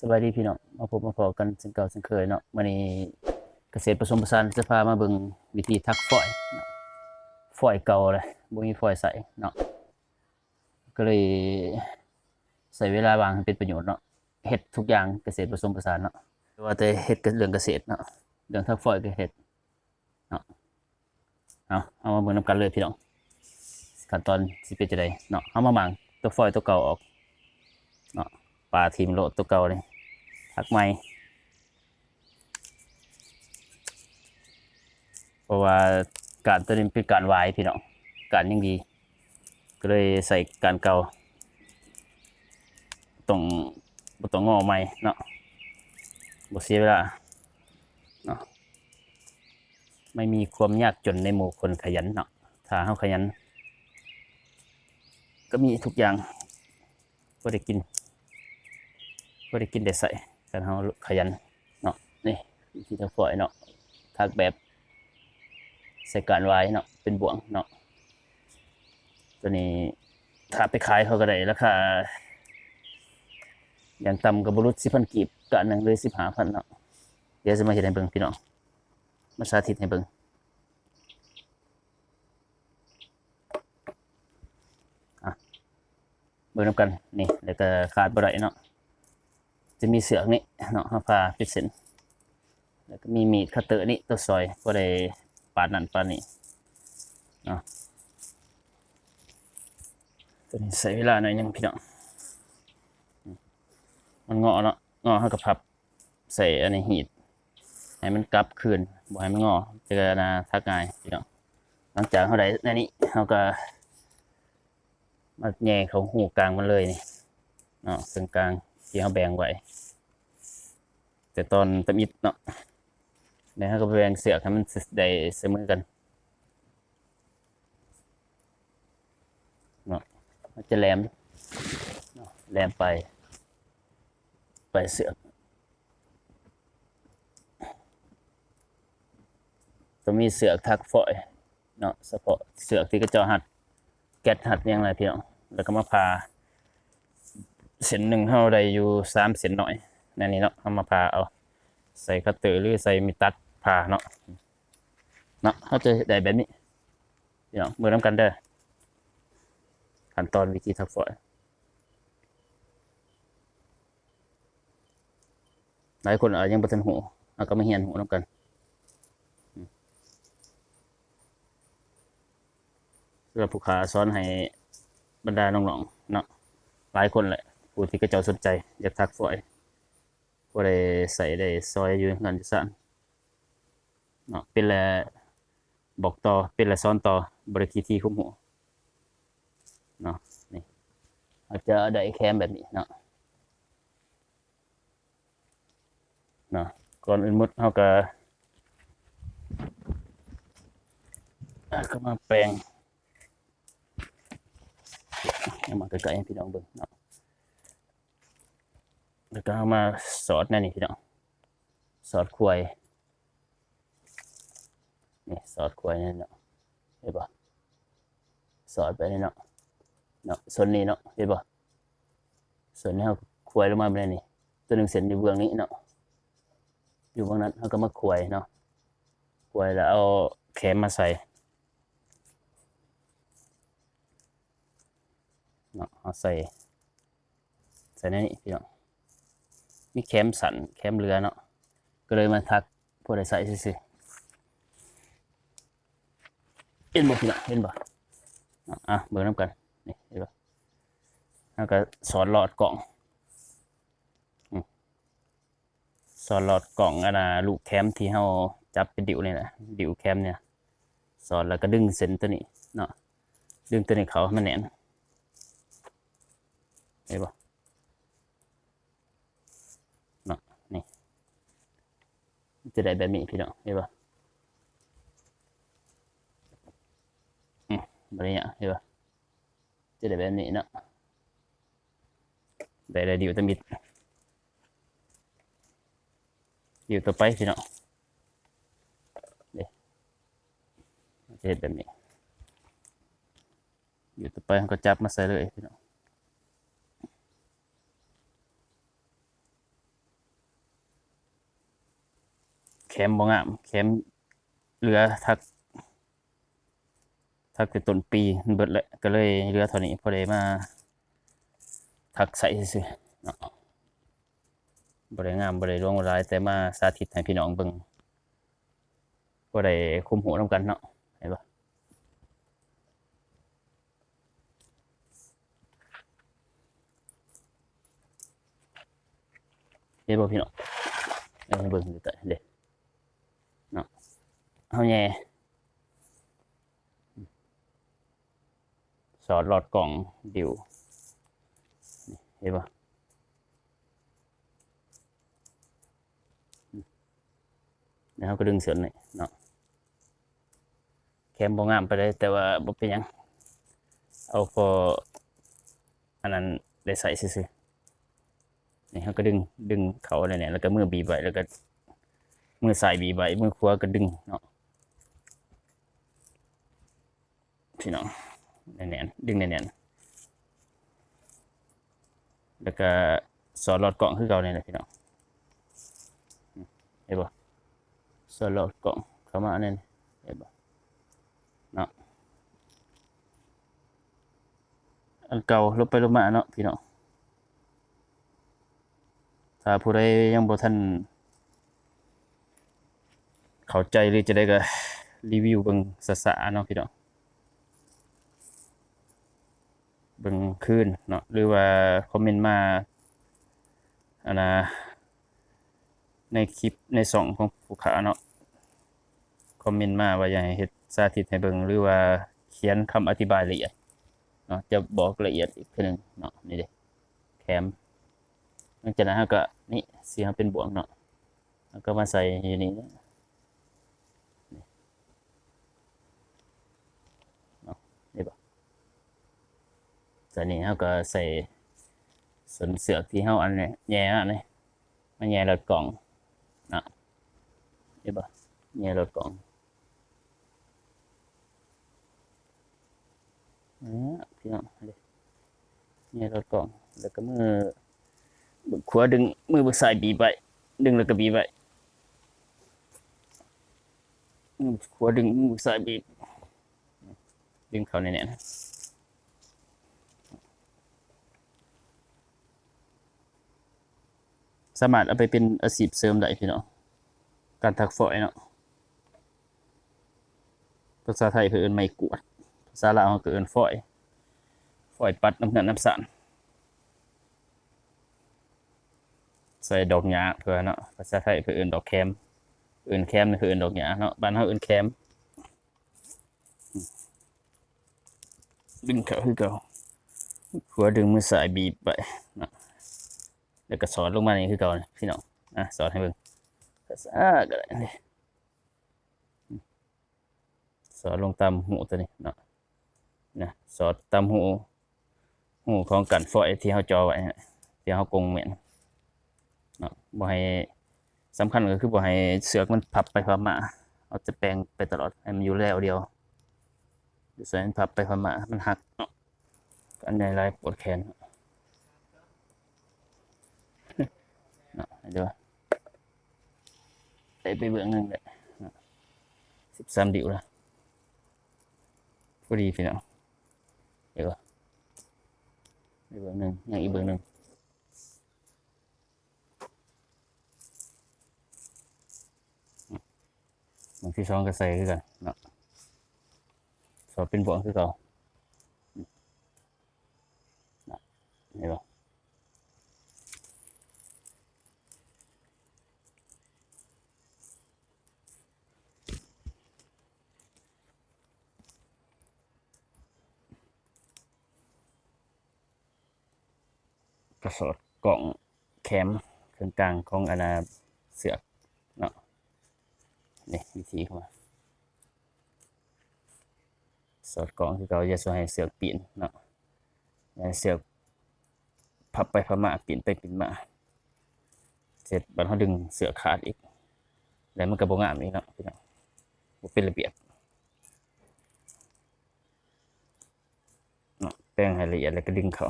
สวัสดีพี่น้องมาพบมาพอกันเช่นเก่าเช่นเคยเนาะวันนี้เกษตรผสมผสานจะพามาเบิ่งวิธีทักฝอยฝอยเก่าเลยบ่มีฝอยใสเนาะก็เลยใส่เวลาวางให้เป็นประโยชน์เนาะเฮ็ดทุกอย่างเกษตรผสมผสานเนาะว่าแต่เฮ็ดเรื่องเกษตรเนาะเรื่องทักฝอยก็เฮ็ดเนาะเอาเอามาเบิ่งนํกันเลยพี่น้องขั้นตอนสิเป็นจังไดเนาะเอามาหมางตัวฝอยตัวเก่าออกเนาะปลาทีมโลดตัวเก่าเลย ทักใหม่เพราะว่าการตัวนี้เป็นการวายพี่น้องการยังดี ก็เลยใส่การเก่าต้องบต้องงอใหม่เนาะบ่เสียเวลาเนาะไม่มีความยากจนในหมู่คนขยันเนาะถ้าเฮาขยัน ก็มีทุกอย่างบ่ได้กินก็ได้กินได้ใส่ กันเฮาขยันเนาะนี่วิธีทำฝอยเนาะทักแบบใส่การไว้เนาะเป็นบ่วงเนาะตัวนี้ถ้าไปขายเขาก็ได้ราคาอย่างต่ำกับบรุษสิพันกีบกะหนึ่งเลยสิบห้าพันเนาะเดี๋ยวจะมาเห็นให้เบิ่งพี่น้องมาสาธิตให้เบิ่งอะเบิ่งนำกันนี่แล้วก็ขาดบ่ได้เนาะ จะมีเสือกนี่เนาะเอาผ้าปิเส้นแล้วก็มีมีดคัตเตอร์นี่ตัวซอยก็ได้ปาดนั่นปาดนี่เนาะตัวนี้ใส่เวลาหน่อยหนึงพี่น้องมันงาะเนาะงาะเขากับพับใส่อันนี้หีดให้มันกลับคืนบ่ให้มันงาะจะนาทักง่ายพี่น้องหลังจากเขาได้ในนี้เขาก็มาแย่เขาหูกลางมันเลยนี่เนาะตรงกลาง ที่เขาแบ่งไว้ แต่ตอนตะมิดเนาะในเขาก็แบ่งเสือกให้มันได้เสมอกันเนาะมันจะแหลมแหลมไป ไปเสือกจะมีเสือกทักฝอยเนาะเฉพาะเสือกที่กระจาะหัดแกะหัดยังไรพี่น้องแล้วก็มาพา เส้นหนึ่งเท่าใดอยู่สามเส้นหน่อยนั่นนี่เนาะเอามาผ่าเอา ใส่คัตเตอร์หรือใส่มีตัดผ่าเนาะเนาะเขาจะได้แบบนี้เดี๋ยวมือน้ำกันเด้อขั้นตอนวิธีทักฝอยหลายคนอาจยังบ่ทันหูเอาก็มาเฮียนหูน้ำกันอืมสำหรับผู้ขาสอนให้บรรดาน้องๆเนาะหลายคนแหละ ผู้ที่กระเจ้าสนใจ อยากทักฝอยก็ได้ใส่ได้ซอยอยู่งานจิสานเนาะเป็นแหละบอกต่อเป็นแหละซ้อนต่อบริคีที่คุ้มหัวเนาะนี่อาจจะได้แคมแบบนี้เนาะเนาะก่อนอื่นมุดเขาก็ก็มาแปลงมาใกลๆให้พี่น้องเบิ่งเนาะ แล้วก็เอามาสอดแน่นนี่พี่น้องสอดควายนี่สอดควายนี่เนาะเห็นปะสอดไปนี่เนาะเนาะส่วนนี้เนาะเห็นปะส่วนนี้เอาควายลงมาแบบนี้ตัวหนึ่งเส้นอยู่เบื้องนี้เนาะอยู่เบื้องนั้นเขาก็มาควายเนาะควายแล้วเอาแขมมาใส่เนาะเอาใส่ใส่ในนี้พี่น้อง มีแคมสันแคมเรือเนาะก็เลยมาทักพวกได้ใส่ซื่อเห็นบ่พี่น้องเห็นบ่อะอะเบิ่งน้ำกันนี่เห็นบ่แล้วก็สอนหลอดกล่องอสอนหลอดกล่องอันน่ะลูกแคมที่เฮาจับเป็นดิวนี่แหละดิวแคมเนี่ยสอนแล้วก็ดึงเส้นตัวนี้เนาะดึงตัวนี้เขาให้มันแน่นเห็นปะเนาะนี่ จะได้แบบนี้พี่น้องเห็นปะอืมแบบนี้เห็นปะจะได้แบบนี้เนาะได้ได้ดิวตะมิดดิวต่อไปพี่น้องเดี๋ยวจะเห็นแบบนี้ดิวต่อไปก็จับมาใส่เลยพี่น้อง แคมบ่งามแคมเหลือทักทักแต่ต้นปีมันเบิดเลยก็เลยเหลือเท่านี้พอได้มาทักใส่ซื่อเนาะบ่ได้งามบ่ได้ร่วงบ่ร้ายแต่มาสาธิตให้พี่น้องเบิ่งบ่ได้คุมหูนํกันเนาะเห็นปะเห็นบ่พี่น้องเอาให้เบิ่งดูแต่เด้เนาะ เฮาแย่สอดหลอดกล่องดิวเห็นปะแล้วก็ดึงเสือน่อยเนาะแคมบงามไปเลยแต่ว่าบ่เป็นยัง เอาพออันนั้นได้ใส่ซื่อๆนี่เขาก็ดึงดึงเขาอะไรเนี่ยแล้วก็มือบีบไว้แล้วก็มือใส่บีบไว้มือขวาก็ดึงเนาะ พี่น้องแน่นๆดึงแน่นๆแล้วก็สอดหลอดกล่องคือเก่าเนี่ยแหละพี่น้องเห็นปะสอดหลอดกล่องเข้ามาเนี่ยเห็นปะเนาะอันเก่าลบไปลบมาเนาะพี่น้องถ้าผู้ใดยังบ่ทันเข้าใจหรือจะได้ก็รีวิวเบิ่งสะๆเนาะพี่น้อง เบิ่งคืนเนาะหรือว่าคอมเมนต์มาอันนะในคลิปในสองของผู้ขาเนาะคอมเมนต์มาว่าอยากให้เฮ็ดสาธิตให้เบิ่งหรือว่าเขียนคำอธิบายละเอียดเนาะจะบอกละเอียดอีกทีหนึงเนาะนี่เด้แคมหลังจากนั้นก็นี่เสียงเป็นบวกเนาะแล้วก็มาใส่อยู่นี่นะนี่เนาะนี่บ่ ตอนนี้เขาก็ใส่สวนเสือกที่เขาอันเนี้ยแย่อันนี้มาแย่รถกล่องนะเห็นปะแย่รถกล่องเนี่ยพี่น้องเด้แย่รถกล่อง แล้วก็มือบึกขวาดึงมือบึกซ้ายบีบไปดึงแล้วก็บีบไปมือขวาดึงมือบึกซ้ายบีบดึงเขาแน่ๆนะ สามารถเอาไปเป็นอาชีพเสริมได้พี่น้องการถักฝอยเนาะภาษาไทยคือเอินไม้กวดภาษาลาวเขาคือเอินฝอยฝอยปัดน้ำเงินน้ำสารใส่ดอกหญ้าเพื่อเนาะภาษาไทยคือเอินดอกแคมเอินแคมคือเอินดอกหญ้าเนาะบ้านเฮาเอินแคมดึงเขาคือเก่าหัวดึงมือสายบีบไป แล้วก็สอนลงมานี่คือเก่านะพี่น้องอะสอนให้เบิ่งภาษาก็ได้สอนลงตามหูตัวนี้เนาะนะสอนตามหูหูของกันฝอยที่เขาจอไว้ฮะที่เขากงเหม็นเนาะบ่ให้สำคัญก็คือบ่ให้เสือกมันพับไปพับมาเอาจะแปลงไปตลอดให้มันอยู่แล้วเดียวเดี๋ยวใส่มันพับไปพับมามันหักเนาะอันใหญ่หลายปวดแขน เนาะเดี๋ยวไปไปเบื้องหนึ่งเลยสิบสามดิวละพอดีพี่น้องเดี๋ยวไปเบื้องหนึ่งยังอีกเบื้องหนึ่งบางที่สองก็ใส่คือกันเนาะสอบเป็นบวงคือเก่าอืมเนาะเห็นปะ กระสอดกล่องแคมเครื่องกลางของอนาเสือกเนาะนี่วิธีเข้ามาสอดกล่องคือเราจะสให้เสือกปีนเนาะอย่าให้เสือกพับไปพับมาปีนไปปีนมาเสร็จบัดเขาดึงเสือขาดอีกแล้วมันกระบงามอีกเนาะพี่น้องเป็นระเบียบเนาะแป้งให้ละเอียดแล้วก็ดึงเขา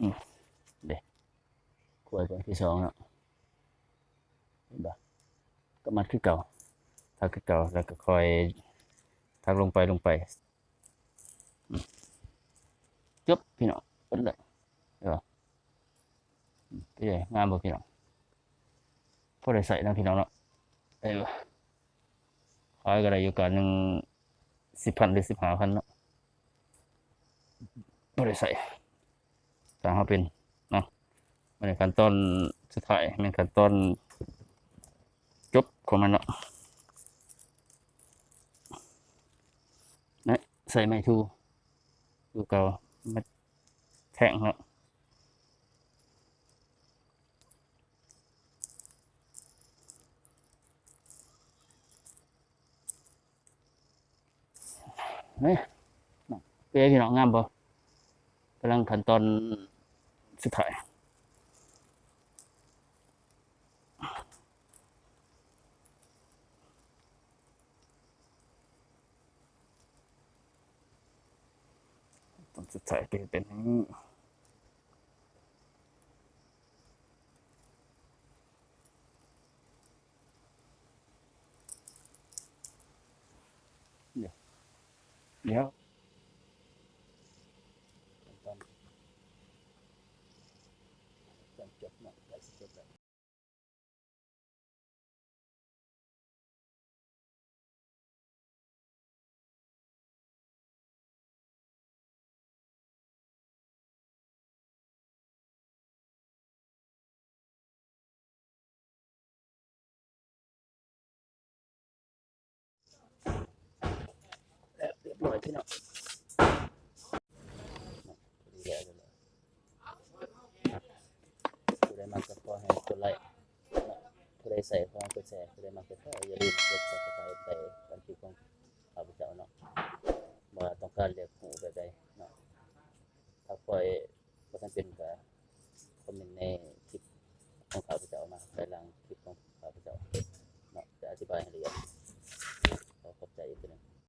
น เบิ่งที่สองเนาะเห็นบ่ก็มัดคือเก่าทักคือเก่าแล้วก็คอยทักลงไปลงไปจบพี่น้องเปิดเลยเดี๋ยวอืมพี่ใหญ่งามบ่พี่น้องพอได้ใส่นะพี่น้องเนาะเออขายก็ได้อยู่กันหนึ่งสิบพันหรือสิบห้าพันเนาะพอได้ใส่ตามเขาเป็น มันในขั้นตอนสุดท้ายมันขั้นตอนจบของมันเนาะนะใส่ไม้ทูดูเก่ามาแทงเนาะเฮ้ยน้องเป้พี่น้องงามบ่กำลังขั้นตอนสุดท้ายต อนสุดท้ายเป็นเป็นอย่างนี้เดี๋ยว หน่อยพี่น้องผู้ใดมาก็ขอให้กนไลค์ผู้ใดใส่ฟองกดแชร์ผู้ใดมาก็ขออย่าลืมกด subscribe ไปบันทึกของข้าพเจ้าเนาะว่าต้องการเรียกหูแบบใดเนาะถ้าคอยก็ท่านเป็นกับคอมเมนต์ในคลิปของข้าพเจ้ามาไปลังคลิปของข้าพเจ้าเนาะจะอธิบายให้เรียดขอขอบใจอีกทีนึง